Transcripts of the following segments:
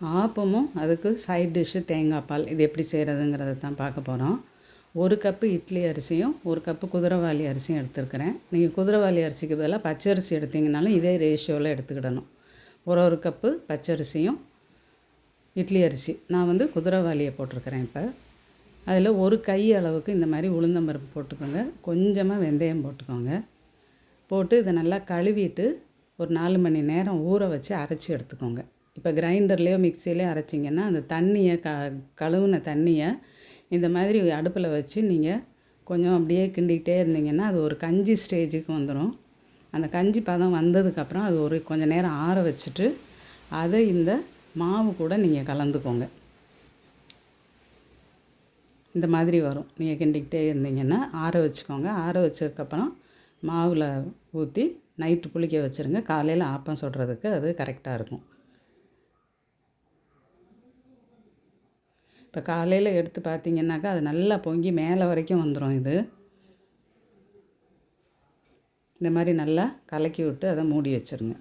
ஆப்பமும் அதுக்கு side dish தேங்காய் பால். இது எப்படி செய்கிறதுங்கிறத தான் பார்க்க போகிறோம் ஒரு கப்பு இட்லி அரிசியும் ஒரு கப்பு குதிரைவாளி அரிசியும் எடுத்துருக்கிறேன். நீங்கள் குதிரைவாளி அரிசிக்கு பதிலாக பச்சரிசி எடுத்தீங்கனாலும் இதே ரேஷியோவில் எடுத்துக்கிடணும். ஒரு ஒரு கப்பு பச்சரிசியும் இட்லி அரிசி. நான் வந்து குதிரைவாலியை போட்டிருக்கிறேன் இப்போ. அதில் ஒரு கை அளவுக்கு இந்த மாதிரி உளுந்தம்பருப்பு போட்டுக்கோங்க. கொஞ்சமாக வெந்தயம் போட்டுக்கோங்க. போட்டு இதை நல்லா கழுவிட்டு ஒரு நாலு மணி நேரம் ஊற வச்சு அரைச்சி எடுத்துக்கோங்க. இப்போ கிரைண்டர்லேயோ மிக்சிலேயோ அரைச்சிங்கன்னா அந்த தண்ணியை க கழுவுன தண்ணியை இந்த மாதிரி அடுப்பில் வச்சு நீங்கள் கொஞ்சம் அப்படியே கிண்டிக்கிட்டே இருந்தீங்கன்னா அது ஒரு கஞ்சி ஸ்டேஜுக்கு வந்துடும். அந்த கஞ்சி பதம் வந்ததுக்கப்புறம் அது ஒரு கொஞ்சம் நேரம் ஆற வச்சுட்டு அதை இந்த மாவு கூட நீங்கள் கலந்துக்கோங்க. இந்த மாதிரி வரும். நீங்கள் கிண்டிக்கிட்டே இருந்தீங்கன்னா ஆற வச்சுக்கோங்க. ஆற வச்சதுக்கப்புறம் மாவில் ஊற்றி நைட்டு புளிக்க வச்சுருங்க. காலையில் ஆப்பம் சுடுறதுக்கு அது கரெக்டாக இருக்கும். இப்போ காலையில் எடுத்து பார்த்தீங்கன்னாக்கா அது நல்லா பொங்கி மேலே வரைக்கும் வந்துடும் இது. இந்த மாதிரி நல்லா கலக்கி விட்டு அதை மூடி வச்சுருங்க.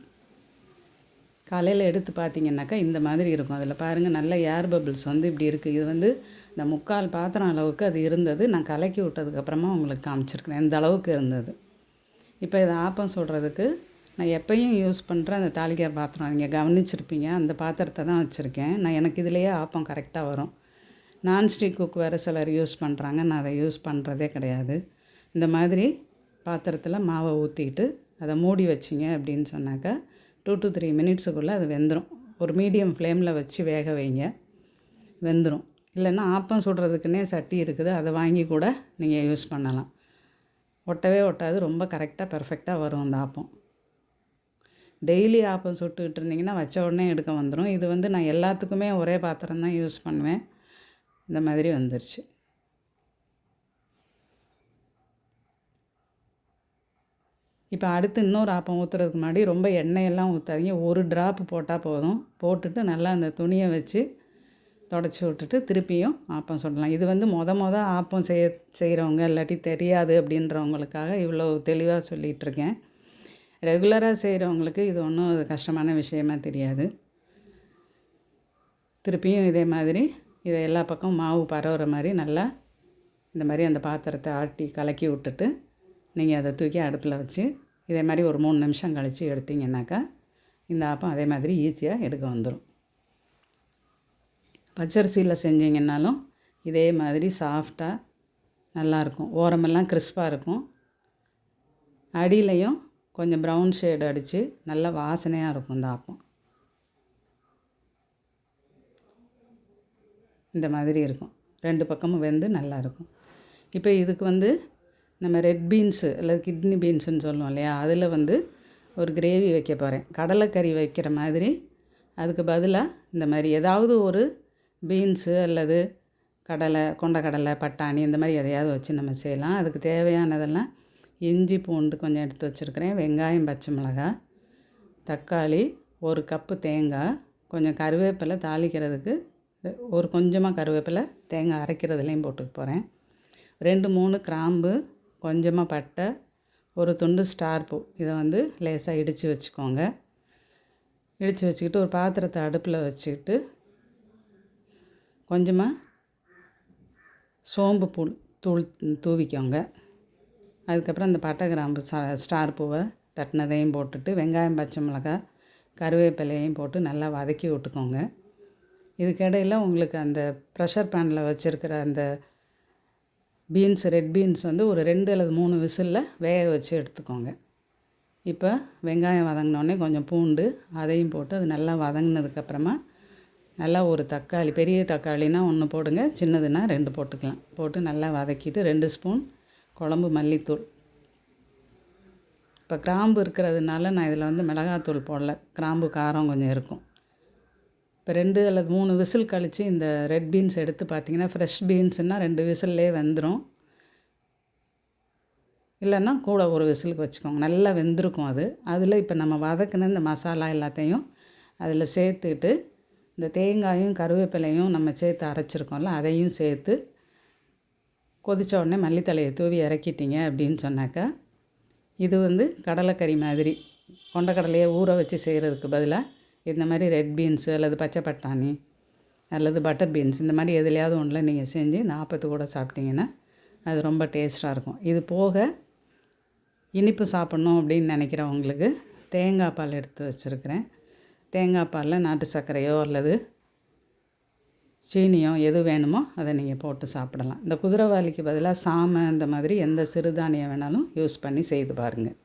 காலையில் எடுத்து பார்த்தீங்கன்னாக்கா இந்த மாதிரி இருக்கும். அதில் பாருங்கள் நல்ல ஏர் பபிள்ஸ் வந்து இப்படி இருக்குது இது வந்து இந்த முக்கால் பாத்திரம் அளவுக்கு அது இருந்தது. நான் கலக்கி விட்டதுக்கப்புறமா உங்களுக்கு காமிச்சிருக்கிறேன். இந்த அளவுக்கு இருந்தது? இப்போ இதை ஆப்பம் சொல்கிறதுக்கு நான் எப்பயும் யூஸ் பண்ணுற அந்த தாலிக்கார் பாத்திரம். நீங்கள் கவனிச்சிருப்பீங்க. அந்த பாத்திரத்தை தான் வச்சுருக்கேன். நான் எனக்கு இதுலேயே ஆப்பம் கரெக்டாக வரும். நான்ஸ்டிக் குக் வேறு சிலர் யூஸ் பண்ணுறாங்க நான் அதை யூஸ் பண்ணுறதே கிடையாது. இந்த மாதிரி பாத்திரத்தில் மாவை ஊற்றிக்கிட்டு அதை மூடி வச்சிங்க அப்படின்னு சொன்னாக்கா டூ டு த்ரீ மினிட்ஸுக்குள்ளே அது வெந்துடும் ஒரு மீடியம் ஃப்ளேமில் வச்சு வேக வைங்க. வெந்துடும் இல்லைன்னா ஆப்பம் சுடுறதுக்குன்னே சட்டி இருக்குது. அதை வாங்கி கூட நீங்கள் யூஸ் பண்ணலாம். ஒட்டவே ஒட்டாது. ரொம்ப கரெக்டாக பர்ஃபெக்டாக வரும் அந்த ஆப்பம். டெய்லி ஆப்பம் சுட்டுக்கிட்டு இருந்தீங்கன்னா வச்ச உடனே எடுக்க வந்துடும் இது வந்து நான் எல்லாத்துக்குமே ஒரே பாத்திரம் தான் யூஸ் பண்ணுவேன். இந்த மாதிரி வந்துருச்சு. இப்போ அடுத்து இன்னொரு ஆப்பம் ஊற்றுறதுக்கு முன்னாடி ரொம்ப எண்ணெயெல்லாம் ஊற்றாதீங்க ஒரு ட்ராப் போட்டால் போதும். போட்டுட்டு நல்லா அந்த துணியை வச்சு தொடச்சி விட்டுட்டு திருப்பியும் ஆப்பம் சொல்லலாம் இது வந்து மொத மொத ஆப்பம் செய்ய செய்கிறவங்க இல்லாட்டி தெரியாது அப்படின்றவங்களுக்காக இவ்வளோ தெளிவாக சொல்லிகிட்ருக்கேன் ரெகுலராக செய்கிறவங்களுக்கு இது ஒன்றும் கஷ்டமான விஷயமா தெரியாது. திருப்பியும் இதே மாதிரி இதை எல்லா பக்கம் மாவு பரவுற மாதிரி நல்லா இந்த மாதிரி அந்த பாத்திரத்தை ஆட்டி கலக்கி விட்டுட்டு நீங்கள் அதை தூக்கி அடுப்பில் வச்சு இதே மாதிரி ஒரு மூணு நிமிஷம் கழித்து எடுத்தீங்கன்னாக்கா இந்த ஆப்பம் அதே மாதிரி ஈஸியாக எடுக்க வந்துடும். பச்சரிசியில் செஞ்சீங்கன்னாலும் இதே மாதிரி சாஃப்டாக நல்லாயிருக்கும். ஓரமெல்லாம் கிறிஸ்பாக இருக்கும். அடியிலையும் கொஞ்சம் ப்ரௌன் ஷேடு அடித்து நல்ல வாசனையாக இருக்கும் இந்த ஆப்பம். இந்த மாதிரி இருக்கும். ரெண்டு பக்கமும் வெந்து நல்லா இருக்கும். இப்போ இதுக்கு வந்து நம்ம ரெட் பீன்ஸு அல்லது கிட்னி பீன்ஸுன்னு சொல்லுவோம் இல்லையா? அதில் வந்து ஒரு கிரேவி வைக்க போகிறேன் கடலைக்கறி வைக்கிற மாதிரி அதுக்கு பதிலாக இந்த மாதிரி ஏதாவது ஒரு பீன்ஸு அல்லது கடலை கொண்டக்கடலை பட்டாணி இந்த மாதிரி எதையாவது வச்சு நம்ம செய்யலாம். அதுக்கு தேவையானதெல்லாம் இஞ்சி பூண்டு கொஞ்சம் எடுத்து வச்சுருக்கிறேன். வெங்காயம் பச்சை மிளகாய் தக்காளி ஒரு கப்பு தேங்காய் கொஞ்சம் கருவேப்பிலை தாளிக்கிறதுக்கு ஒரு கொஞ்சமாக கருவேப்பிலை தேங்காய் அரைக்கிறதுலேயும் போட்டுக்க போகிறேன் ரெண்டு மூணு கிராம்பு கொஞ்சமாக பட்டை ஒரு துண்டு ஸ்டார் பூ. இதை வந்து லேசாக இடித்து வச்சுக்கோங்க. இடித்து வச்சுக்கிட்டு ஒரு பாத்திரத்தை அடுப்பில் வச்சுக்கிட்டு கொஞ்சமாக சோம்பு புல் தூள் தூவிக்கோங்க. அதுக்கப்புறம் அந்த பட்டை கிராம்பு ஸ்டார் பூவை தட்டினதையும் போட்டுட்டு வெங்காயம் பச்சை மிளகாய் கருவேப்பிலையும் போட்டு நல்லா வதக்கி விட்டுக்கோங்க. இதுக்கிடையில் உங்களுக்கு அந்த ப்ரெஷர் பேனில் வச்சுருக்கிற அந்த பீன்ஸ் ரெட் பீன்ஸ் வந்து ஒரு ரெண்டு அல்லது மூணு விசிலில் வேக வச்சு எடுத்துக்கோங்க. இப்போ வெங்காயம் வதங்கினோடனே கொஞ்சம் பூண்டு அதையும் போட்டு அது நல்லா வதங்கினதுக்கப்புறமா நல்லா ஒரு தக்காளி பெரிய தக்காளினா ஒன்று போடுங்க சின்னதுன்னா ரெண்டு போட்டுக்கலாம். போட்டு நல்லா வதக்கிட்டு ரெண்டு ஸ்பூன் குழம்பு மல்லித்தூள். இப்போ கிராம்பு இருக்கிறதுனால நான் இதில் வந்து மிளகாத்தூள் போடல. கிராம்பு காரம் கொஞ்சம் இருக்கும். இப்போ ரெண்டு அல்லது மூணு விசில் கழித்து இந்த ரெட் பீன்ஸ் எடுத்து பார்த்தீங்கன்னா ஃப்ரெஷ் பீன்ஸுன்னா ரெண்டு விசில்லே வெந்துடும் இல்லைன்னா கூட ஒரு விசிலுக்கு வச்சுக்கோங்க. நல்லா வெந்திருக்கும் அது. அதில் இப்போ நம்ம வதக்கின இந்த மசாலா எல்லாத்தையும் அதில் சேர்த்துட்டு இந்த தேங்காயும் கருவேப்பிலையும் நம்ம சேர்த்து அரைச்சிருக்கோம்ல அதையும் சேர்த்து கொதித்த உடனே மல்லித்தலையை தூவி இறக்கிட்டீங்க அப்படின்னு சொன்னாக்கா இது வந்து கடலைக்கறி மாதிரி கொண்டக்கடலையை ஊற வச்சு செய்கிறதுக்கு பதிலாக இந்த மாதிரி ரெட் பீன்ஸு அல்லது பச்சை பட்டாணி அல்லது பட்டர் பீன்ஸ் இந்த மாதிரி எதுலையாவது ஒன்றில் நீங்கள் செஞ்சு நாற்பது கூட சாப்பிட்டீங்கன்னா அது ரொம்ப டேஸ்ட்டாக இருக்கும். இது போக இனிப்பு சாப்பிட்ணும் அப்படின்னு நினைக்கிறவங்களுக்கு தேங்காய் பால் எடுத்து வச்சுருக்கிறேன். தேங்காய் பாலில் நாட்டு சர்க்கரையோ அல்லது சீனியோ எது வேணுமோ அதை நீங்கள் போட்டு சாப்பிடலாம். இந்த குதிரைவாலிக்கு பதிலாக சாமை இந்த மாதிரி எந்த சிறுதானியம் வேணாலும் யூஸ் பண்ணி செய்து பாருங்கள்